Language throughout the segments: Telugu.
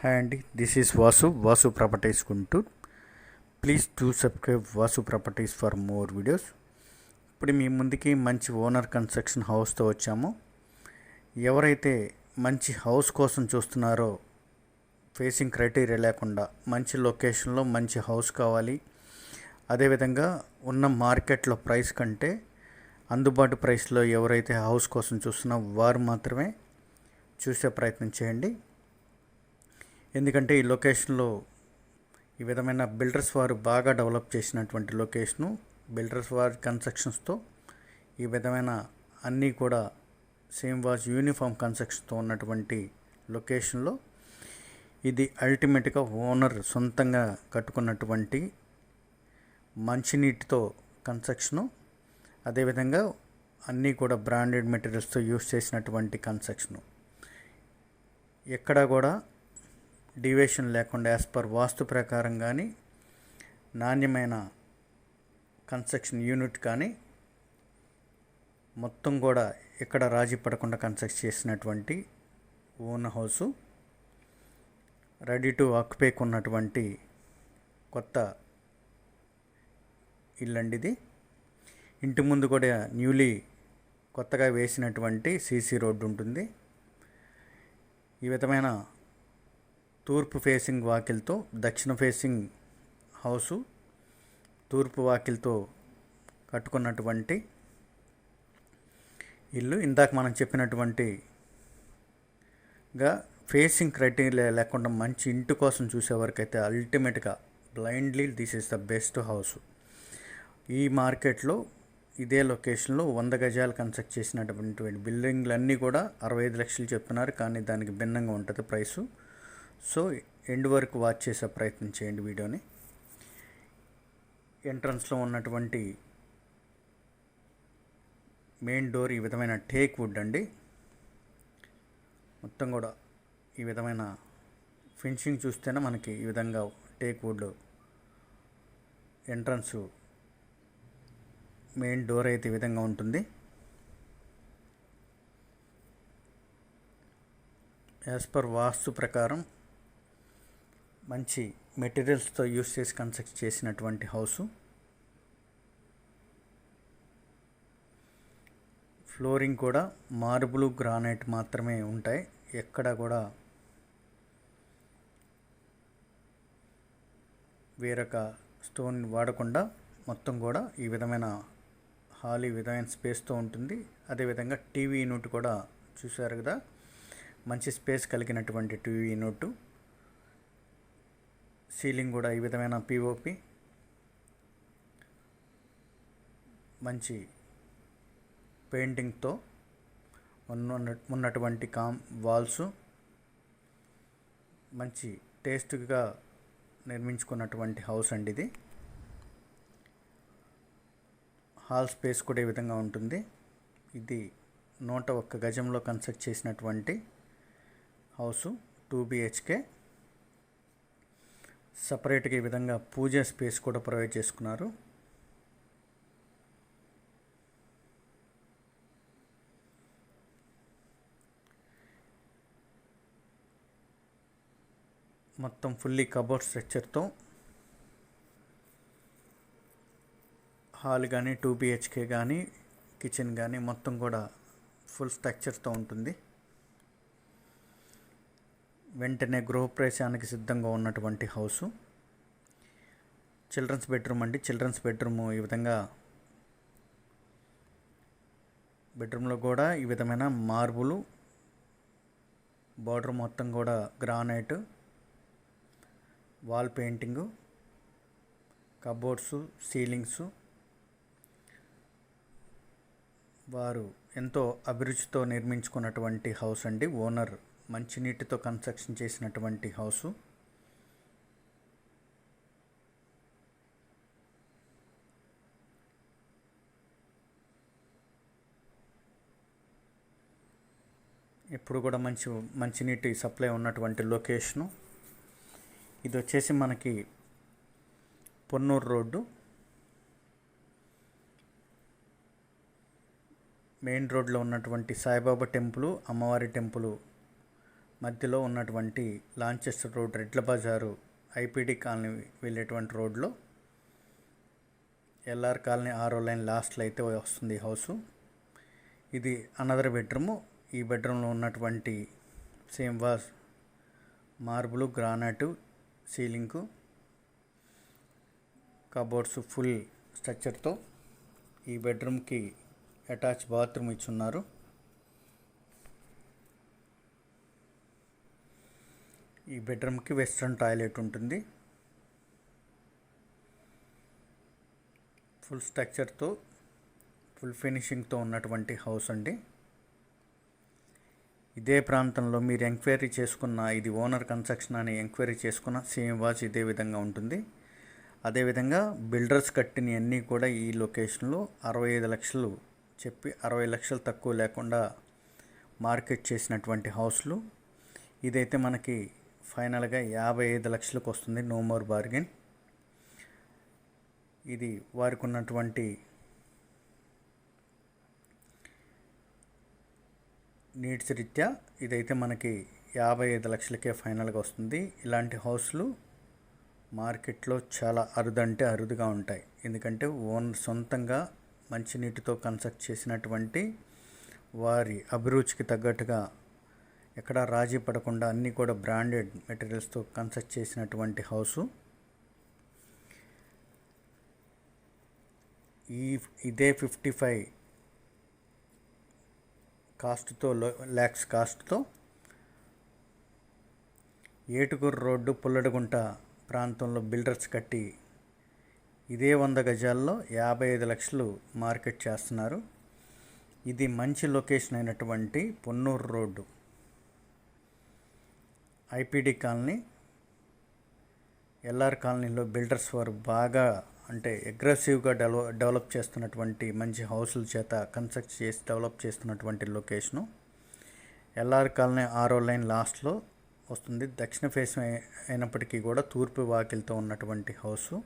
హాయ్ అండి this is Vasu Vasu properties Guntur. Please to subscribe Vasu properties for more videos. ఇప్పుడు మీ ముందుకి మంచి ఓనర్ కన్స్ట్రక్షన్ హౌస్తో వచ్చాము. ఎవరైతే మంచి హౌస్ కోసం చూస్తున్నారో ఫేసింగ్ క్రైటీరియా లేకుండా మంచి లొకేషన్లో మంచి హౌస్ కావాలి. అదేవిధంగా ఉన్న మార్కెట్లో ప్రైస్ కంటే అందుబాటు ప్రైస్లో ఎవరైతే హౌస్ కోసం చూస్తున్నారో వారు మాత్రమే చూసే ప్రయత్నం చేయండి. ఎందుకంటే ఈ లొకేషన్లో ఈ విధమైన బిల్డర్స్ వారు బాగా డెవలప్ చేసినటువంటి లొకేషను బిల్డర్స్ వారి కన్స్ట్రక్షన్స్తో ఈ విధమైన అన్నీ కూడా సేమ్ వాజ్ యూనిఫామ్ కన్స్ట్రక్షన్తో ఉన్నటువంటి లొకేషన్లో ఇది అల్టిమేట్గా ఓనర్ సొంతంగా కట్టుకున్నటువంటి మంచినీటితో కన్స్ట్రక్షను అదేవిధంగా అన్నీ కూడా బ్రాండెడ్ మెటీరియల్స్తో యూస్ చేసినటువంటి కన్స్ట్రక్షను. ఎక్కడా కూడా డివేషన్ లేకుండా యాజ్ పర్ వాస్తు ప్రకారం కానీ నాణ్యమైన కన్స్ట్రక్షన్ యూనిట్ కానీ మొత్తం కూడా ఇక్కడ రాజీ పడకుండా కన్స్ట్రక్ట్ చేసినటువంటి own house ready to occupy ఉన్నటువంటి కొత్త ఇల్లండి ఇది. ఇంటి ముందు కూడా న్యూలీ కొత్తగా వేసినటువంటి సీసీ రోడ్డు ఉంటుంది. ఈ విధమైన తూర్పు ఫేసింగ్ వాకిల్తో దక్షిణ ఫేసింగ్ హౌసు తూర్పు వాకిల్తో కట్టుకున్నటువంటి ఇల్లు. ఇందాక మనం చెప్పినటువంటి గా ఫేసింగ్ క్రైటీరియా లేకుండా మంచి ఇంటి కోసం చూసేవరకైతే అల్టిమేట్గా blindly this is the best house. ఈ మార్కెట్లో ఇదే లొకేషన్లో వంద గజాలు కన్స్ట్రక్ట్ చేసినటువంటి బిల్డింగ్లు అన్నీ కూడా అరవై ఐదు లక్షలు చెప్తున్నారు కానీ దానికి భిన్నంగా ఉంటుంది ప్రైసు. సో ఎండ్ వరకు వాచ్ చేసే ప్రయత్నం చేయండి వీడియోని. ఎంట్రన్స్లో ఉన్నటువంటి మెయిన్ డోర్ ఈ విధమైన టేక్ వుడ్ అండి. మొత్తం కూడా ఈ విధమైన ఫినిషింగ్ చూస్తేనే మనకి ఈ విధంగా teak wood entrance main door అయితే ఈ విధంగా ఉంటుంది. యాజ్ పర్ వాస్తు ప్రకారం మంచి మెటీరియల్స్తో యూస్ చేసి కన్స్ట్రక్ట్ చేసినటువంటి హౌసు. ఫ్లోరింగ్ కూడా మార్బుల్ గ్రానైట్ మాత్రమే ఉంటాయి. ఎక్కడ కూడా వేరొక స్టోన్ వాడకుండా మొత్తం కూడా ఈ విధమైన హాల్ ఈ విధమైన స్పేస్తో ఉంటుంది. అదేవిధంగా టీవీ యూనిట్ కూడా చూశారు కదా? మంచి స్పేస్ కలిగినటువంటి టీవీ యూనిట్ సీలింగ్ కూడా ఈ విధమైన పిఓపి మంచి పెయింటింగ్తో ఉన్న ఉన్నటువంటి కామ్ వాల్స్ మంచి టేస్ట్గా నిర్మించుకున్నటువంటి హౌస్ అండి ఇది. హాల్ స్పేస్ కూడా ఈ విధంగా ఉంటుంది. ఇది నూట ఒక్క గజంలో కన్స్ట్రక్ట్ చేసినటువంటి హౌసు టూ బిహెచ్కే సపరేట్గా ఈ విధంగా పూజ స్పేస్ కూడా ప్రొవైడ్ చేసుకున్నారు. మొత్తం ఫుల్లీ కబోర్డ్ స్ట్రక్చర్తో హాల్ కానీ టూ బిహెచ్కే కానీ కిచెన్ కానీ మొత్తం కూడా ఫుల్ స్ట్రక్చర్తో ఉంటుంది. వెంటనే గృహప్రవేశానికి సిద్ధంగా ఉన్నటువంటి హౌసు. చిల్డ్రన్స్ బెడ్రూమ్ అండి. చిల్డ్రన్స్ బెడ్రూమ్ ఈ విధంగా బెడ్రూమ్లో కూడా ఈ విధమైన మార్బులు బార్డర్ మొత్తం కూడా granite wall painting cupboards ceilings. వారు ఎంతో అభిరుచితో నిర్మించుకున్నటువంటి హౌస్ అండి. ఓనర్ మంచినీటితో కన్స్ట్రక్షన్ చేసినటువంటి హౌసు. ఇప్పుడు కూడా మంచి మంచినీటి సప్లై ఉన్నటువంటి లొకేషను. ఇది వచ్చేసి మనకి పొన్నూరు రోడ్డు. మెయిన్ రోడ్లో ఉన్నటువంటి సాయిబాబా టెంపుల్ అమ్మవారి టెంపుల్ మధ్యలో ఉన్నటువంటి లాంచెస్టర్ రోడ్ రెడ్ల బజారు ఐపీడీ కాలనీ వెళ్ళేటువంటి రోడ్లో ఎల్ఆర్ కాలనీ ఆరో లైన్ లాస్ట్లో అయితే వస్తుంది హౌసు. ఇది అనదర్ బెడ్రూము. ఈ బెడ్రూమ్లో ఉన్నటువంటి same was marble granite ceiling cupboards full స్ట్రక్చర్తో ఈ బెడ్రూమ్కి అటాచ్ బాత్రూమ్ ఇచ్చున్నారు. ఈ బెడ్రూమ్కి వెస్ట్రన్ టాయిలెట్ ఉంటుంది. ఫుల్ స్ట్రక్చర్తో ఫుల్ ఫినిషింగ్తో ఉన్నటువంటి హౌస్ అండి. ఇదే ప్రాంతంలో మీరు ఎంక్వైరీ చేసుకున్న ఇది ఓనర్ కన్స్ట్రక్షన్ అని ఎంక్వైరీ చేసుకున్న సేమ్ వాచ్ ఇదే విధంగా ఉంటుంది. అదేవిధంగా బిల్డర్స్ కట్టిన అన్నీ కూడా ఈ లొకేషన్లో అరవై ఐదు లక్షలు చెప్పి అరవై లక్షలు తక్కువ లేకుండా మార్కెట్ చేసినటువంటి హౌస్లు. ఇదైతే మనకి ఫైనల్గా యాభై ఐదు లక్షలకు వస్తుంది నో మోర్ బార్గెన్. ఇది వారికి ఉన్నటువంటి నీడ్స్ రీత్యా ఇదైతే మనకి యాభై ఐదు లక్షలకే ఫైనల్గా వస్తుంది. ఇలాంటి హౌస్లు మార్కెట్లో చాలా అరుదంటే అరుదుగా ఉంటాయి. ఎందుకంటే ఓన్ సొంతంగా మంచినీటితో కన్స్ట్రక్ట్ చేసినటువంటి వారి అభిరుచికి తగ్గట్టుగా ఎక్కడా రాజీ పడకుండా అన్నీ కూడా బ్రాండెడ్ మెటీరియల్స్తో కన్స్ట్రక్ట్ చేసినటువంటి హౌసు. ఈ ఇదే ఫిఫ్టీ ఫైవ్ కాస్ట్తో ల్యాక్స్ కాస్ట్తో ఏటుకూరు రోడ్డు పుల్లడిగుంట ప్రాంతంలో బిల్డర్స్ కట్టి ఇదే వంద గజాల్లో యాభై ఐదు లక్షలు మార్కెట్ చేస్తున్నారు. ఇది మంచి లొకేషన్ అయినటువంటి Ponnur road. IPD colony LR కాలనీలో బిల్డర్స్ వారు బాగా అంటే అగ్రెసివ్గా డెవలప్ డెవలప్ చేస్తున్నటువంటి మంచి హౌసుల చేత కన్స్ట్రక్ట్ చేసి డెవలప్ చేస్తున్నటువంటి లొకేషను. ఎల్ఆర్ కాలనీ ఆరో లైన్ లాస్ట్లో వస్తుంది. దక్షిణ ఫేస్ అయినప్పటికీ కూడా తూర్పు వాకిలతో ఉన్నటువంటి హౌసు.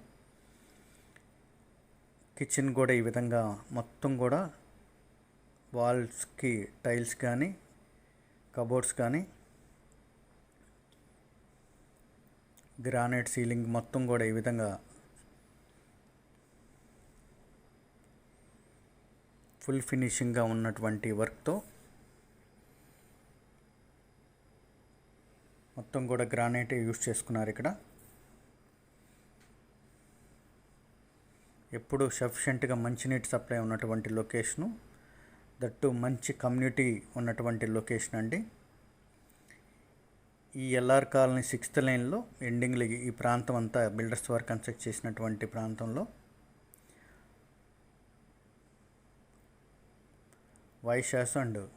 కిచెన్ కూడా ఈ విధంగా మొత్తం కూడా వాల్స్కి టైల్స్ కానీ కబోర్డ్స్ కానీ గ్రానైట్ సీలింగ్ మొత్తం కూడా ఈ విధంగా ఫుల్ ఫినిషింగ్గా ఉన్నటువంటి వర్క్తో మొత్తం కూడా గ్రానైట్ యూస్ చేసుకున్నారు ఇక్కడ. ఎప్పుడు సఫిషియెంట్గా మంచినీటి సప్లై ఉన్నటువంటి లొకేషను దట్టు మంచి కమ్యూనిటీ ఉన్నటువంటి లొకేషన్ అండి. ఈ ఎల్ఆర్ కాలనీ సిక్స్త్ లైన్లో ఎండింగ్లో ఈ ప్రాంతం అంతా బిల్డర్స్ వారు కన్స్ట్రక్ట్ చేసినటువంటి ప్రాంతంలో వైశాస్ అండ్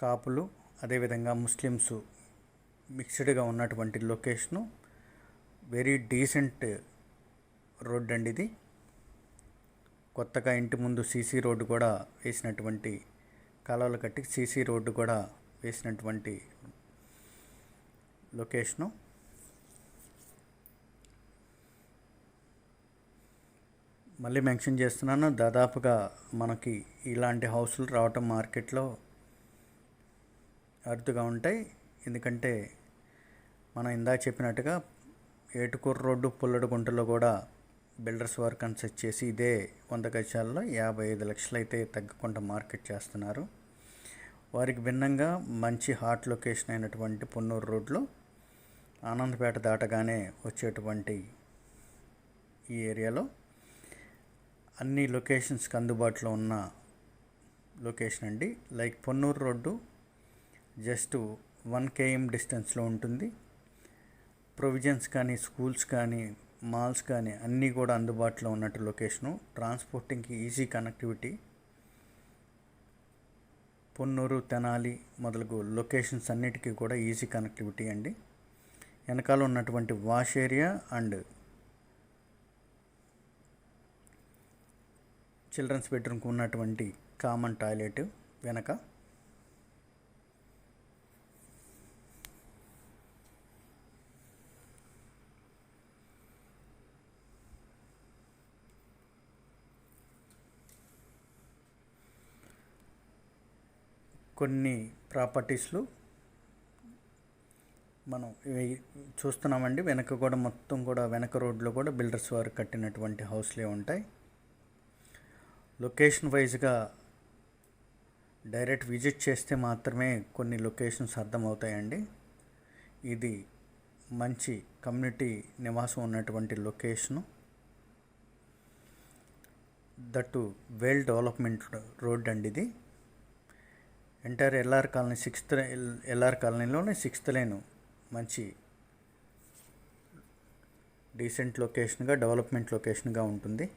కాపులు అదేవిధంగా ముస్లిమ్స్ మిక్స్డ్గా ఉన్నటువంటి లొకేషను వెరీ డీసెంట్ రోడ్ అండి ఇది. కొత్తగా ఇంటి ముందు సీసీ రోడ్డు కూడా వేసినటువంటి కాలువలు కట్టి సీసీ రోడ్డు కూడా వేసినటువంటి లొకేషను. మళ్ళీ మెన్షన్ చేస్తున్నాను దాదాపుగా మనకి ఇలాంటి హౌస్లు రావటం మార్కెట్లో అరుదుగా ఉంటాయి. ఎందుకంటే మనం ఇందాక చెప్పినట్టుగా ఏటుకూరు రోడ్డు పుల్లడు గుంటలో కూడా బిల్డర్స్ వారు కన్స్ట్రక్ట్ చేసి ఇదే వంద గజాల్లో యాభై ఐదు లక్షలు అయితే తగ్గకుండా మార్కెట్ చేస్తున్నారు. వారికి భిన్నంగా మంచి హాట్ లొకేషన్ అయినటువంటి పొన్నూరు రోడ్లో ఆనందపేట దాటగానే వచ్చేటువంటి ఈ ఏరియాలో అన్ని లొకేషన్స్కి అందుబాటులో ఉన్న లొకేషన్ అండి. Like Ponnur road just one KM డిస్టెన్స్లో ఉంటుంది. ప్రొవిజన్స్ కానీ స్కూల్స్ కానీ మాల్స్ కానీ అన్నీ కూడా అందుబాటులో ఉన్నట్టు లొకేషను. ట్రాన్స్పోర్టింగ్కి ఈజీ కనెక్టివిటీ. పొన్నూరు తెనాలి మొదలగు లొకేషన్స్ అన్నిటికీ కూడా ఈజీ కనెక్టివిటీ అండి. వెనకాల ఉన్నటువంటి వాష్ ఏరియా అండ్ చిల్డ్రన్స్ బెడ్రూమ్కి ఉన్నటువంటి కామన్ టాయిలెట్ వెనక. కొన్ని ప్రాపర్టీస్లు మనం చూస్తున్నామండి. వెనక కూడా మొత్తం కూడా వెనక రోడ్లో కూడా బిల్డర్స్ వారు కట్టినటువంటి హౌస్లే ఉంటాయి. లొకేషన్ వైజ్గా డైరెక్ట్ విజిట్ చేస్తే మాత్రమే కొన్ని లొకేషన్స్ అర్థమవుతాయండి. ఇది మంచి కమ్యూనిటీ నివాసం ఉన్నటువంటి location. That well development road అండి ఇది. Entire LR colony sixth LR కాలనీలోనే sixth line. మంచి డీసెంట్ లొకేషన్గా డెవలప్మెంట్ లొకేషన్గా ఉంటుంది.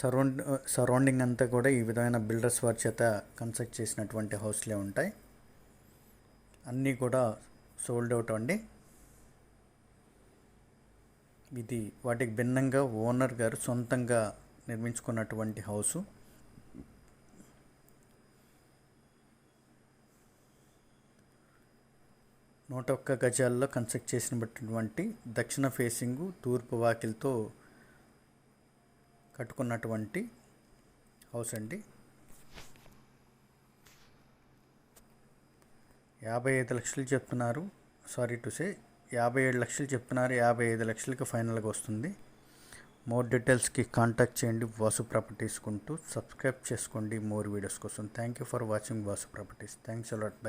సరౌండ్ సరౌండింగ్ అంతా కూడా ఈ విధమైన బిల్డర్స్ వారి చేత కన్స్ట్రక్ట్ చేసినటువంటి హౌస్లే ఉంటాయి. అన్నీ కూడా సోల్డ్ అవుట్ అండి. ఇది వాటికి భిన్నంగా ఓనర్ గారు సొంతంగా నిర్మించుకున్నటువంటి హౌసు. నూట ఒక్క గజాల్లో కన్స్ట్రక్ట్ చేసినటువంటి దక్షిణ ఫేసింగు తూర్పు వాకిలతో కట్టుకున్నటువంటి హౌస్ అండి. యాభై ఐదు లక్షలు చెప్తున్నారు. సారీ టు సే యాభై ఏడు లక్షలు చెప్తున్నారు. యాభై ఐదు లక్షలకి ఫైనల్గా వస్తుంది. మోర్ డీటెయిల్స్కి కాంటాక్ట్ చేయండి. వాసు ప్రాపర్టీస్ కుంటూ సబ్స్క్రైబ్ చేసుకోండి. మోర్ వీడియోస్ కోసం. Thank you for watching Vasu properties. Thanks a lot bye.